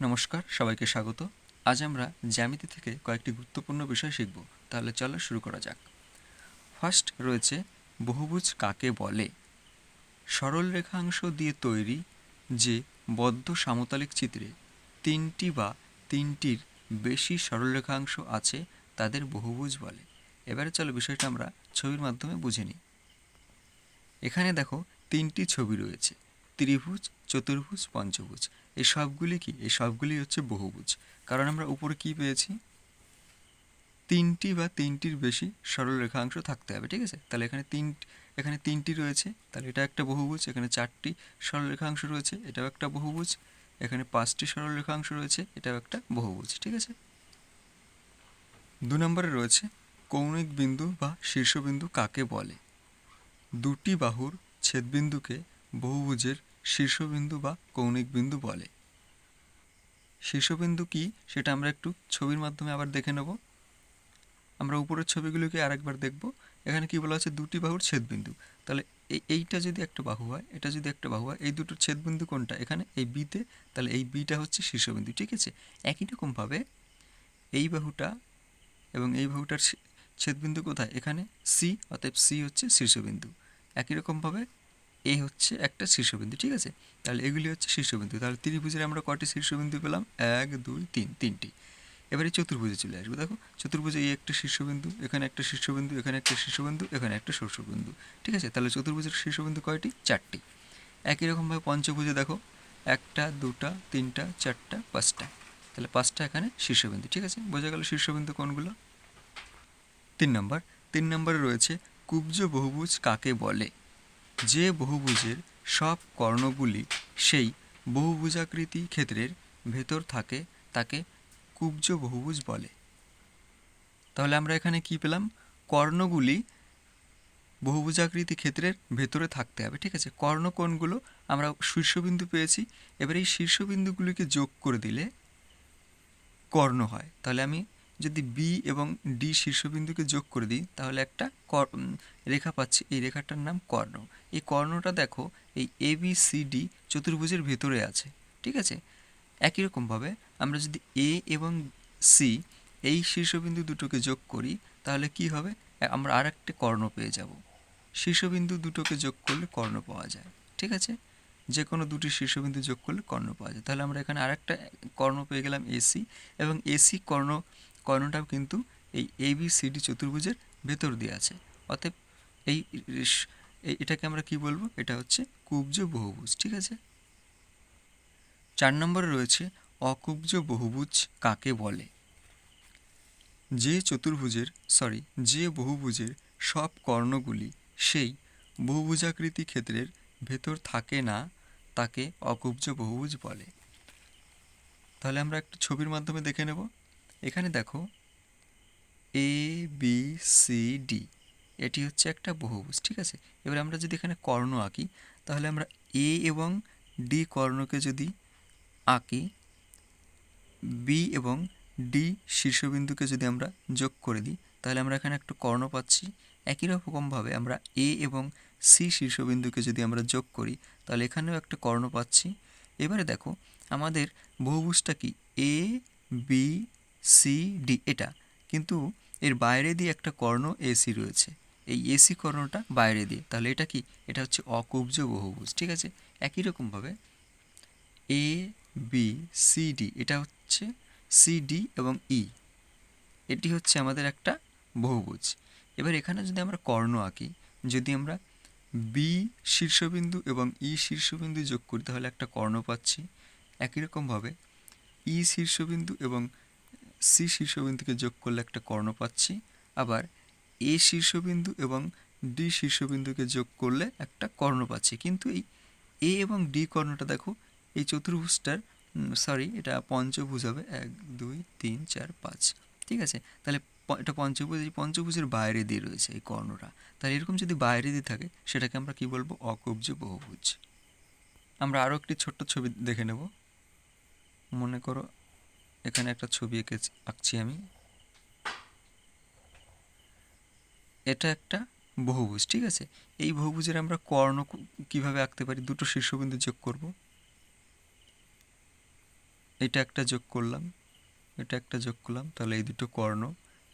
নমস্কার, সবাইকে স্বাগত। আজ আমরা জ্যামিতি থেকে কয়েকটি গুরুত্বপূর্ণ বিষয় শিখব। তাহলে চলো শুরু করা যাক। ফার্স্ট রয়েছে, বহুভুজ কাকে বলে? সরল রেখাংশ দিয়ে তৈরি যে বদ্ধ সামতলিক চিত্রে তিনটি বা তিনটির বেশি সরল রেখাংশ আছে, তাদের বহুভুজ বলে। এবারে চলো বিষয়টা আমরা ছবির মাধ্যমে বুঝে নিই। এখানে দেখো, তিনটি ছবি রয়েছে। ত্রিভুজ, চতুর্ভুজ, পঞ্চভুজ। এই সবগুলি কি? এই সবগুলি হচ্ছে বহুভুজ। কারণ আমরা উপরে কি পেয়েছি? তিনটি বা তিনটির বেশি সরল রেখাংশ থাকতে হবে, ঠিক আছে? তাহলে এখানে তিন, এখানে তিনটি রয়েছে, তাহলে এটা একটা বহুভুজ, এখানে চারটি সরল রেখাংশ রয়েছে, এটাও একটা বহুভুজ, এখানে পাঁচটি সরল রেখাংশ রয়েছে, এটাও একটা বহুভুজ, ঠিক আছে? দু নম্বরে রয়েছে, কৌণিক বিন্দু বা শীর্ষবিন্দু কাকে বলে? দুটি বাহুর ছেদবিন্দুকে বহুভুজের শীর্ষবিন্দু বা কৌণিক বিন্দু বলে। শীর্ষবিন্দু কি? সেটা আমরা একটু ছবির মাধ্যমে আবার দেখে নেব। আমরা উপরের ছবিগুলোকে আরেকবার দেখব। এখানে কি বলা আছে দুটি বাহুর ছেদবিন্দু। তাহলে এই এইটা যদি একটা বাহু হয়, এটা যদি একটা বাহু হয়, এই দুটোর ছেদবিন্দু কোনটা? এখানে এই বিতে তাহলে এই বিটা হচ্ছে শীর্ষবিন্দু, ঠিক আছে? একই রকমভাবে এই বাহুটা এবং এই বাহুটার ছেদবিন্দু কোথায়? এখানে সি অতএব সি হচ্ছে শীর্ষবিন্দু। একই রকমভাবে এ হচ্ছে একটা শীর্ষবিন্দু, ঠিক আছে? তাহলে এগুলি হচ্ছে শীর্ষবিন্দু। তাহলে ত্রিভুজের আমরা কয়টি শীর্ষবিন্দু পেলাম? এক, দুই, তিন, তিনটি। এবারে চতুর্ভুজে চলে আসবে। দেখো, চতুর্ভুজে এই একটা শীর্ষবিন্দু, এখানে একটা শীর্ষবিন্দু, এখানে একটা শীর্ষবিন্দু, এখানে একটা শীর্ষবিন্দু, ঠিক আছে? তাহলে চতুর্ভুজের শীর্ষবিন্দু কয়টি? চারটি। একই রকমভাবে পঞ্চভুজে দেখো, একটা, দুটা, তিনটা, চারটা, পাঁচটা। তাহলে পাঁচটা এখানে শীর্ষবিন্দু, ঠিক আছে? বোঝা গেল শীর্ষবিন্দু কোনগুলো? তিন নম্বর। তিন নম্বরে রয়েছে, কুব্জ বহুভুজ কাকে বলে? যে বহুভুজের সব কর্ণগুলি সেই বহুভুজাকৃতি ক্ষেত্রের ভেতর থাকে, তাকে কুব্জ বহুভুজ বলে। তাহলে আমরা এখানে কি পেলাম? কর্ণগুলি বহুভুজাকৃতি ক্ষেত্রের ভেতরে থাকতে হবে, ঠিক আছে? কর্ণ কোণগুলো আমরা শীর্ষবিন্দু পেয়েছি, এবার এই শীর্ষবিন্দুগুলিকে যোগ করে দিলে কর্ণ হয়। তাহলে আমি যদি বি এবং ডি শীর্ষবিন্দুকে যোগ করে দিই, তাহলে একটা রেখা পাচ্ছি। এই রেখাটার নাম কর্ণ। এই কর্ণটা দেখো, এই এ বি সি ডি চতুর্ভুজের ভেতরে আছে। ঠিক আছে? একই রকমভাবে আমরা যদি এ এবং সি এই শীর্ষবিন্দু দুটোকে যোগ করি, তাহলে কি হবে? আমরা আর একটা কর্ণ পেয়ে যাব। শীর্ষবিন্দু দুটোকে যোগ করলে কর্ণ পাওয়া যায়। ঠিক আছে? যে কোনো দুটি শীর্ষবিন্দু যোগ করলে কর্ণ পাওয়া যায়। তাহলে আমরা এখানে আরেকটা কর্ণ পেয়ে গেলাম এসি এবং এসি কর্ণ কর্ণটাও কিন্তু এই এ বি সি ডি চতুর্ভুজের ভেতর দিয়ে আছে। অতএব এই- এটাকে আমরা কি বলব? এটা হচ্ছে কুব্জ বহুভুজ, ঠিক আছে? চার নম্বরে রয়েছে অকুব্জ বহুভুজ কাকে বলে? যে চতুর্ভুজের সরি যে বহুভুজের সব কর্ণগুলি সেই বহুভুজাকৃতি ক্ষেত্রের ভেতর থাকে না, তাকে অকুব্জ বহুভুজ বলে। তাহলে আমরা একটা ছবির মাধ্যমে দেখে নেব। এখানে দেখো এ বি সি ডি এটি হচ্ছে একটা বহুভুজ, ঠিক আছে? এবার আমরা যদি এখানে কর্ণ আঁকি, তাহলে আমরা এ এবং ডি কর্ণকে যদি আঁকি বি এবং ডি শীর্ষবিন্দুকে যদি আমরা যোগ করে দিই, তাহলে আমরা এখানে একটা কর্ণ পাচ্ছি। একই রকমভাবে আমরা এ এবং সি শীর্ষবিন্দুকে যদি আমরা যোগ করি, তাহলে এখানেও একটা কর্ণ পাচ্ছি। এবারে দেখো, আমাদের বহুভুজটা কি? এ বি সি ডি এটা। কিন্তু এর বাইরে দিয়ে একটা কর্ণ এসি রয়েছে। এই এসি কর্ণটা বাইরে দিয়ে। তাহলে এটা কি? এটা হচ্ছে অকুব্জ বহুভুজ, ঠিক আছে? একই রকমভাবে এ বি সি ডি এটা হচ্ছে সি ডি এবং ই এটি হচ্ছে আমাদের একটা বহুভুজ। এবার এখানে যদি আমরা কর্ণ আঁকি, যদি আমরা বি শীর্ষবিন্দু এবং ই শীর্ষবিন্দু যোগ করি, তাহলে একটা কর্ণ পাচ্ছি। একই রকমভাবে ই শীর্ষবিন্দু এবং সি শীর্ষবিন্দুকে যোগ করলে একটা কর্ণ পাচ্ছি। আবার এ শীর্ষবিন্দু এবং ডি শীর্ষবিন্দুকে যোগ করলে একটা কর্ণ পাচ্ছি। কিন্তু এই এ এবং ডি কর্ণটা দেখো, এই চতুর্ভুজটার সরি এটা পঞ্চভুজ হবে। এক, দুই, তিন, চার, পাঁচ। ঠিক আছে? তাহলে এটা পঞ্চভুজ, এই পঞ্চভুজের বাইরে দিয়ে রয়েছে এই কর্ণটা। তাহলে এরকম যদি বাইরে দিয়ে থাকে, সেটাকে আমরা কি বলব? অকব্জ বহুভুজ। আমরা আরও একটি ছোট্ট ছবি দেখে নেব। মনে করো এখানে একটা ছবি এঁকে আঁকছি আমি। এটা একটা বহুভুজ, ঠিক আছে? এই বহুভুজের আমরা কর্ণ কীভাবে আঁকতে পারি? দুটো শীর্ষবিন্দু যোগ করব। এটা একটা যোগ করলাম, এটা একটা যোগ করলাম, তাহলে এই দুটো কর্ণ,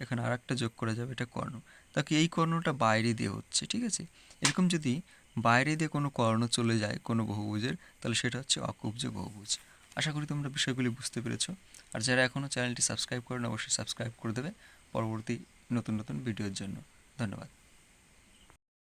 এখানে আর একটা যোগ করা যাবে, এটা কর্ণ। তাকে এই কর্ণটা বাইরে দিয়ে হচ্ছে, ঠিক আছে? এরকম যদি বাইরে দিয়ে কোনো কর্ণ চলে যায় কোনো বহুভুজের, তাহলে সেটা হচ্ছে অকুব্জ বহুভুজ। আশা করি তোমরা বিষয়গুলি বুঝতে পেরেছ। আর যারা এখনও চ্যানেলটি সাবস্ক্রাইব করেন অবশ্যই সাবস্ক্রাইব করে দেবে। পরবর্তী নতুন নতুন ভিডিওর জন্য। ধন্যবাদ।